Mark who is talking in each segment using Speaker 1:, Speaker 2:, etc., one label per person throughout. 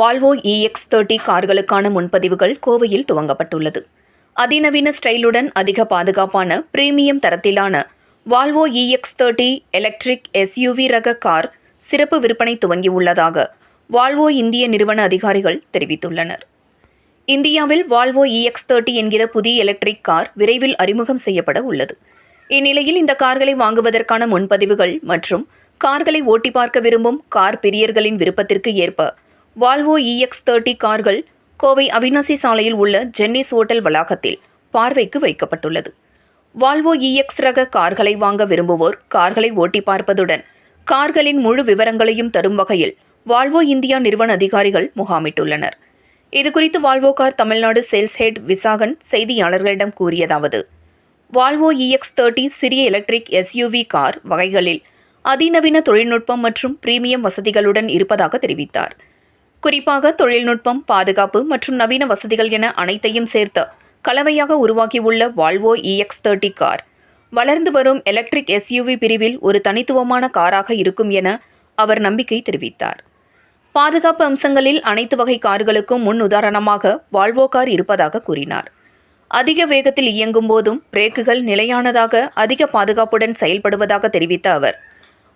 Speaker 1: Volvo EX thirty கார்களுக்கான முன்பதிவுகள் கோவையில் துவங்கப்பட்டுள்ளது. அதிநவீன ஸ்டைலுடன் அதிக பாதுகாப்பான பிரீமியம் தரத்திலான Volvo EX thirty electric SUV ரக கார் சிறப்பு விற்பனை துவங்கியுள்ளதாக வால்வோ இந்திய நிறுவன அதிகாரிகள் தெரிவித்துள்ளனர். இந்தியாவில் வால்வோ இஎக்ஸ் தேர்ட்டி என்கிற புதிய எலக்ட்ரிக் கார் விரைவில் அறிமுகம் செய்யப்பட உள்ளது. இந்நிலையில் இந்த கார்களை வாங்குவதற்கான முன்பதிவுகள் மற்றும் கார்களை ஓட்டி பார்க்க விரும்பும் கார் பிரியர்களின் விருப்பத்திற்கு ஏற்ப வால்வோ இஎக்ஸ் தேர்ட்டி கார்கள் கோவை அவினாசி சாலையில் உள்ள ஜென்னிஸ் ஓட்டல் வளாகத்தில் பார்வைக்கு வைக்கப்பட்டுள்ளது. வால்வோ இஎக்ஸ் ரக கார்களை வாங்க விரும்புவோர் கார்களை ஓட்டி பார்ப்பதுடன் கார்களின் முழு விவரங்களையும் தரும் வகையில் வால்வோ இந்தியா நிறுவன அதிகாரிகள் முகாமிட்டுள்ளனர். இதுகுறித்து Volvo car Tamil Nadu sales head Visakan செய்தியாளர்களிடம் கூறியதாவது வால்வோ இஎக்ஸ் தேர்ட்டி சிறிய எலக்ட்ரிக் எஸ்யூவி கார் வகைகளில் அதிநவீன தொழில்நுட்பம் மற்றும் பிரீமியம் வசதிகளுடன் இருப்பதாக தெரிவித்தார். குறிப்பாக தொழில்நுட்பம் பாதுகாப்பு மற்றும் நவீன வசதிகள் என அனைத்தையும் சேர்த்து கலவையாக உருவாக்கியுள்ள வால்வோ இஎக்ஸ் தேர்ட்டி கார் வளர்ந்து வரும் எலக்ட்ரிக் எஸ்யூவி பிரிவில் ஒரு தனித்துவமான காராக இருக்கும் என அவர் நம்பிக்கை தெரிவித்தார். பாதுகாப்பு அம்சங்களில் அனைத்து வகை கார்களுக்கும் முன் உதாரணமாக வால்வோ கார் இருப்பதாக கூறினார். அதிக வேகத்தில் இயங்கும் போதும் பிரேக்குகள் நிலையானதாக அதிக பாதுகாப்புடன் செயல்படுவதாக தெரிவித்த அவர்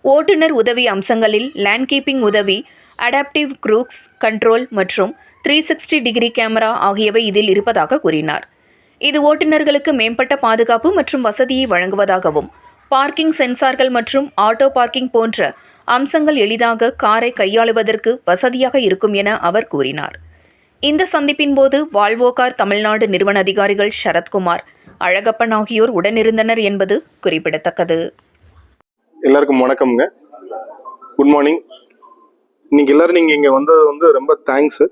Speaker 1: ஓட்டுநர் உதவி அம்சங்களில் லேண்ட் கீப்பிங் உதவி அடாப்டிவ் க்ரூக்ஸ் கண்ட்ரோல் மற்றும் த்ரீ சிக்ஸ்டி டிகிரி கேமரா ஆகியவை இதில் இருப்பதாக கூறினார். இது ஓட்டுநர்களுக்கு மேம்பட்ட பாதுகாப்பு மற்றும் வசதியை வழங்குவதாகவும் பார்க்கிங் சென்சார்கள் மற்றும் ஆட்டோ பார்க்கிங் போன்ற அம்சங்கள் எளிதாக காரை கையாளுவதற்கு வசதியாக இருக்கும் என அவர் கூறினார். இந்த சந்திப்பின் போது வால்வோ கார் தமிழ்நாடு நிறுவன அதிகாரிகள் சரத்குமார் அழகப்பன் ஆகியோர் உடனிருந்தனர் என்பது குறிப்பிடத்தக்கது.
Speaker 2: எல்லாருக்கும் வணக்கம்ங்க. குட் மார்னிங் இன்னைக்கு எல்லாரும் நீங்க இங்க வந்தது வந்து ரொம்ப தேங்க்ஸ்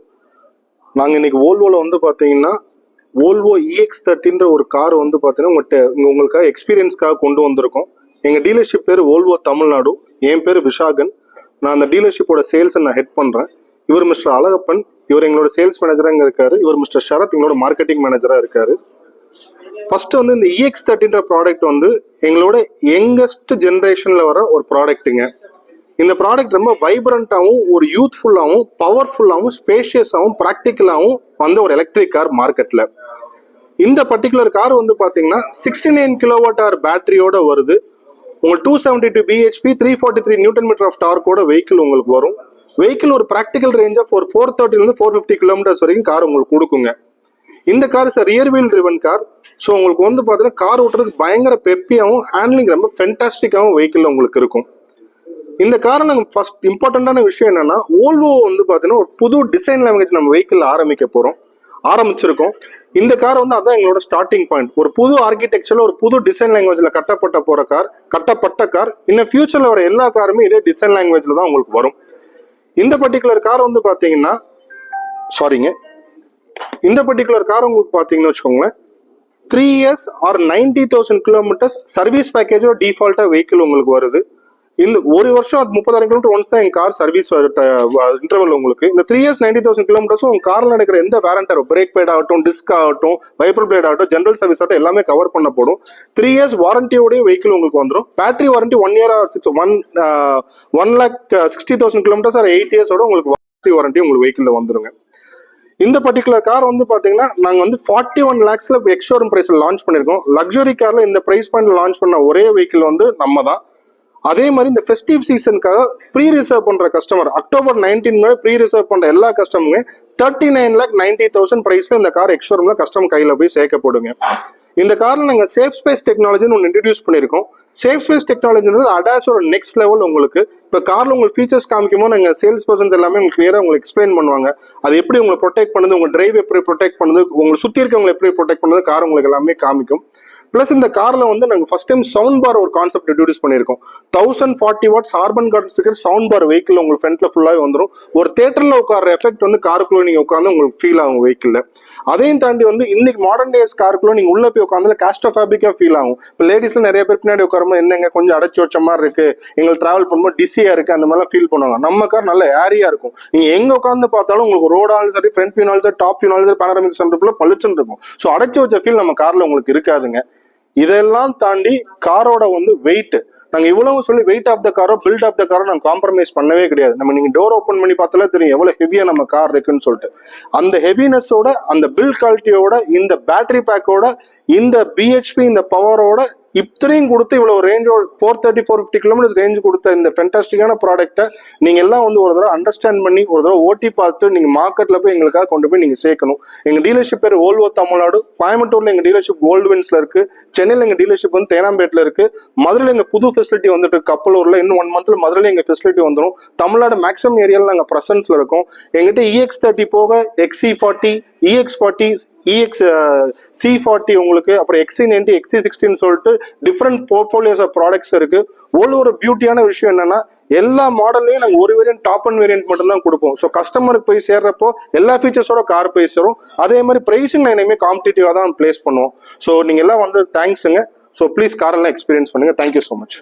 Speaker 2: நாங்க இன்னைக்கு ஓல்வோல வந்து பாத்தீங்கன்னா ஓல்வோ இஎக்ஸ் தேர்ட்டின்ற ஒரு கார் வந்து பாத்தீங்கன்னா உங்கள்கிட்ட உங்களுக்காக எக்ஸ்பீரியன்ஸ்க்காக கொண்டு வந்திருக்கோம். எங்க டீலர்ஷிப் பேர் ஓல்வோ தமிழ்நாடு என் பேர் விஷாகன் நான் அந்த டீலர்ஷிப்போட சேல்ஸை நான் ஹெட் பண்றேன். இவர் மிஸ்டர் அழகப்பன் இவர் எங்களோட சேல்ஸ் மேனேஜராக இங்க இருக்காரு. இவர் மிஸ்டர் சரத் எங்களோட மார்க்கெட்டிங் மேனேஜரா இருக்காரு. ஃபர்ஸ்ட் வந்து இந்த இஎக்ஸ் தேர்ட்டின்ற ப்ராடக்ட் வந்து எங்களோட யங்கஸ்ட் ஜென்ரேஷன்ல வர ஒரு ப்ராடக்ட்டுங்க இந்த ப்ராடக்ட் ரொம்ப வைப்ரண்ட்டாகவும் ஒரு யூத்ஃபுல்லாகவும் பவர்ஃபுல்லாகவும் ஸ்பேஷியஸாகவும் ப்ராக்டிக்கலாகவும் வந்த ஒரு எலக்ட்ரிக் கார் மார்க்கெட்டில் இந்த பர்டிகுலர் கார் வந்து பார்த்தீங்கன்னா சிக்ஸ்டி நைன் கிலோவாட் ஆர் பேட்டரியோட வருது உங்களுக்கு two seventy two BHP three forty three newton metre of டார்க்கோட vehicle உங்களுக்கு வரும். வெஹிக்கிள் ஒரு ப்ராக்டிக்கல் ரேஞ்ச் ஆஃப் ஒரு ஃபோர் தேர்ட்டிலேருந்து ஃபோர் ஃபிஃப்டி கிலோமீட்டர்ஸ் வரைக்கும் கார் உங்களுக்கு கொடுக்குங்க. இந்த car sir rear wheel driven car so உங்களுக்கு வந்து பார்த்தீங்கன்னா கார் ஓட்டுறதுக்கு பயங்கர பெப்பியாகவும் ஹேண்ட்லிங் ரொம்ப ஃபென்டாஸ்டிக்காகவும் வெஹிக்கிள் உங்களுக்கு இருக்கும். இந்த காரணம் நாங்கள் ஃபர்ஸ்ட் இம்பார்ட்டண்ட்டான விஷயம் என்னன்னா ஓல்வோ வந்து பார்த்தீங்கன்னா ஒரு புது டிசைன் லாங்குவேஜ் நம்ம வெஹிக்கிள் ஆரம்பிக்க போகிறோம் ஆரம்பிச்சிருக்கோம். இந்த கார் வந்து அதான் எங்களோட ஸ்டார்டிங் பாயிண்ட் ஒரு புது ஆர்கிடெக்சர்ல ஒரு புது டிசைன் லாங்குவேஜ்ல கட்டப்பட்ட போற கார் கட்டப்பட்ட கார் இன்னும் ஃபியூச்சர்ல வர எல்லா காருமே இதே டிசைன் லாங்குவேஜ்ல தான் உங்களுக்கு வரும். இந்த பர்டிகுலர் கார் வந்து பார்த்தீங்கன்னா சாரிங்க இந்த பர்டிகுலர் கார் உங்களுக்கு பார்த்தீங்கன்னு வச்சுக்கோங்களேன் three years or ninety thousand kilometres service பேக்கேஜோ டிஃபால்ட்டாக வெஹிக்கிள் உங்களுக்கு வருது. இந்த ஒரு வருஷம் முப்பதாயிரம் கிலோமீட்டர் ஒன்ஸ் தான் எங்க கார் சர்வீஸ் இன்டர்வல் உங்களுக்கு. இந்த த்ரீ இயர்ஸ் நைன்டி தௌசண்ட் கிலோமீட்டர்ஸும் உங்க கார்ல நடக்கிற எந்த வேரண்டர் பிரேக் பேட் ஆகட்டும் டிஸ்க் ஆகட்டும் வைப்பர் பிளேட் ஆகட்டும் ஜென்ரல் சர்வீஸ் ஆகட்டும் எல்லாமே கவர் பண்ண போடும் த்ரீ இயர்ஸ் வாரண்டியோடய வெஹிக்கிள் உங்களுக்கு வந்துடும் battery warranty one year or six one one lakh sixty thousand kilometres or eight இயர்ஸோட உங்களுக்கு பேட்டரி வாரண்டி உங்களுக்கு வெஹிக்கிள் வந்துருங்க. இந்த பர்டிகுலர் கார் வந்து பார்த்தீங்கன்னா நாங்கள் வந்து ஃபார்ட்டி ஒன் லேக்ஸில் எக்ஷோரூம் ப்ரைஸில் லான்ச் பண்ணியிருக்கோம் லக்ஸுரி காரில் இந்த ப்ரைஸ் பாயிண்ட் லான்ச் பண்ண ஒரே வெஹிக்கிள் வந்து நம்ம தான் அதே மாதிரி இந்த ஃபெஸ்டிவ் சீசனுக்காக ப்ரீ ரிசர்வ் பண்ற கஸ்டமர் அக்டோபர் நைன்டீன் மேலே ப்ரீ ரிசர்வ் பண்ற எல்லா கஸ்டமருமே thirty nine lakh ninety thousand பிரைஸ்ல இந்த கார் எக்ஷோரூம்ல கஸ்டமர் கையில போய் சேர்க்கப்படுங்க இந்த கார்ல நாங்க சேஃப் ஸ்பேஸ் டெக்னாலஜின்னு ஒன்று இன்ட்ரடியூஸ் பண்ணியிருக்கோம். சேஃப் ஸ்பேஸ் டெக்னாலஜின்றது அடாச்சோட நெக்ஸ்ட் லெவல் உங்களுக்கு. இப்போ காரில் உங்களுக்கு ஃபீச்சர்ஸ் காமிக்கும்போது நாங்கள் சேல்ஸ் பர்சன்ஸ் எல்லாமே உங்களுக்கு கிளியராக உங்களுக்கு எக்ஸ்பிளைன் பண்ணுவாங்க. அது எப்படி உங்களை ப்ரொடெக்ட் பண்ணுது உங்கள் டிரைவ் எப்படி ப்ரொடெக்ட் பண்ணுது உங்களை சுற்றி இருக்கவங்களை எப்படி ப்ரொடெக்ட் பண்ணுது கார் உங்களுக்கு எல்லாமே காமிக்கும். ப்ளஸ் இந்த காரில் வந்து நாங்கள் ஃபஸ்ட் டைம் சவுண்ட் பார் ஒரு கான்செப்ட் இன்ட்ரடியூஸ் பண்ணியிருக்கோம். Thousand forty watts Harman Kardon speaker sound bar vehicle உங்களுக்கு ஃப்ரண்ட்ல ஃபுல்லாகவே வந்துடும் ஒரு தேட்டரில் உட்கார எஃபெக்ட் வந்து காருக்குள்ளே நீங்கள் உட்காந்து உங்களுக்கு ஃபீல் ஆகும் வெஹிக்கிளில் அதையும் தாண்டி வந்து இன்னைக்கு மாடர்ன் டேஸ் காருக்குள்ளே நீங்கள் உள்ளே போய் உட்காந்து கேஸ்டோ ஃபேபிக்காக ஃபீல் ஆகும். இப்போ லேடிஸில் நிறைய பேர் பின்னாடி உட்காரும்போது என்னங்க கொஞ்சம் அடைச்சி வச்ச மாதிரி இருக்கு. எங்களுக்கு ட்ராவல் பண்ணும்போது டிஸியா இருக்குது அந்த மாதிரிலாம் ஃபீல் பண்ணுவாங்க. நம்ம கார் நல்ல ஏரியா இருக்கும். நீங்கள் எங்கே உட்காந்து பார்த்தாலும் உங்களுக்கு ரோடாலும் சரி ஃப்ரண்ட் வியூனாலும் சரி டாப் வியூனாலும் சரி பேனரமிக் சென்டருக்குள்ள பளிச்சுன்னு இருக்கும். ஸோ அடைச்சி வச்ச ஃபீல் நம்ம காரில் உங்களுக்கு இருக்காதுங்க. இதெல்லாம் தாண்டி காரோட வந்து வெயிட் நாங்க இவ்வளவு சொல்லி வெயிட் ஆஃப் த காரோ பில்ட் ஆஃப் த காரோ நாங்க காம்ப்ரமைஸ் பண்ணவே கிடையாது. நம்ம நீங்க டோர் ஓப்பன் பண்ணி பார்த்தாலே தெரியும் எவ்வளவு ஹெவியா நம்ம கார் இருக்குன்னு சொல்லிட்டு. அந்த ஹெவினஸோட அந்த பில்ட் குவாலிட்டியோட இந்த பேட்டரி பேக்கோட இந்த பிஹெச்பி இந்த பவரோட இத்தனையும் கொடுத்து இவ்வளவு ரேஞ்சோட four thirty four fifty kilometres range கொடுத்த இந்த ஃபென்டாஸ்டிக்கான ப்ராடக்ட்டை நீங்க எல்லாம் வந்து ஒரு தடவை அண்டர்ஸ்டாண்ட் பண்ணி ஒரு தடவை ஓட்டி பார்த்து நீங்க மார்க்கெட்ல போய் எங்களுக்காக கொண்டு போய் நீங்க சேர்க்கணும். எங்க டீலர்ஷிப் பேர் ஓல்வோ தமிழ்நாடு கோயம்புத்தூர்ல எங்க டீலர்ஷிப் கோல்டு வின்ஸ்ல இருக்கு. சென்னையில் எங்க டீலர்ஷிப் வந்து தேனாம்பேட்டில் இருக்கு. மதுரையில் எங்க புது ஃபெசிலிட்டி வந்துட்டு இருக்கு. கப்பலூர்ல இன்னும் ஒன் மந்த்ல மதுரையில் எங்க ஃபெசிலிட்டி வந்துடும் தமிழ்நாடு மேக்ஸிமம் ஏரியாவில் நாங்கள் பிரசன்ஸ்ல இருக்கோம். எங்கிட்ட இஎக்ஸ் தேர்ட்டி போக XC forty EX forty EX C forty உங்களுக்கு அப்புறம் எக்ஸி நைன்டி எக்ஸி சிக்ஸ்டின்னு சொல்லிட்டு டிஃப்ரெண்ட் போர்ட்ஃபோலியோஸ் ஆஃப் ப்ராடக்ட்ஸ் இருக்கு. ஒரு ஒரு பியூட்டியான விஷயம் என்னன்னா எல்லா மாடல்லையும் நாங்கள் ஒரு வேரியன்ட் டாப் அண்ட் வேரியன்ட் மட்டும் தான் கொடுப்போம். ஸோ கஸ்டமருக்கு போய் சேர்றப்போ எல்லா ஃபீச்சர்ஸோட கார் போய் சேரும். அதே மாதிரி ப்ரைஸிங் நான் இனிமேல் காம்படிட்டிவாக தான் பிளேஸ் பண்ணுவோம். ஸோ நீங்கள் எல்லாம் வந்து தேங்க்ஸுங்க ஸோ ப்ளீஸ் காரெல்லாம் எக்ஸ்பீரியன்ஸ் பண்ணுங்கள் தேங்க்யூ ஸோ மச்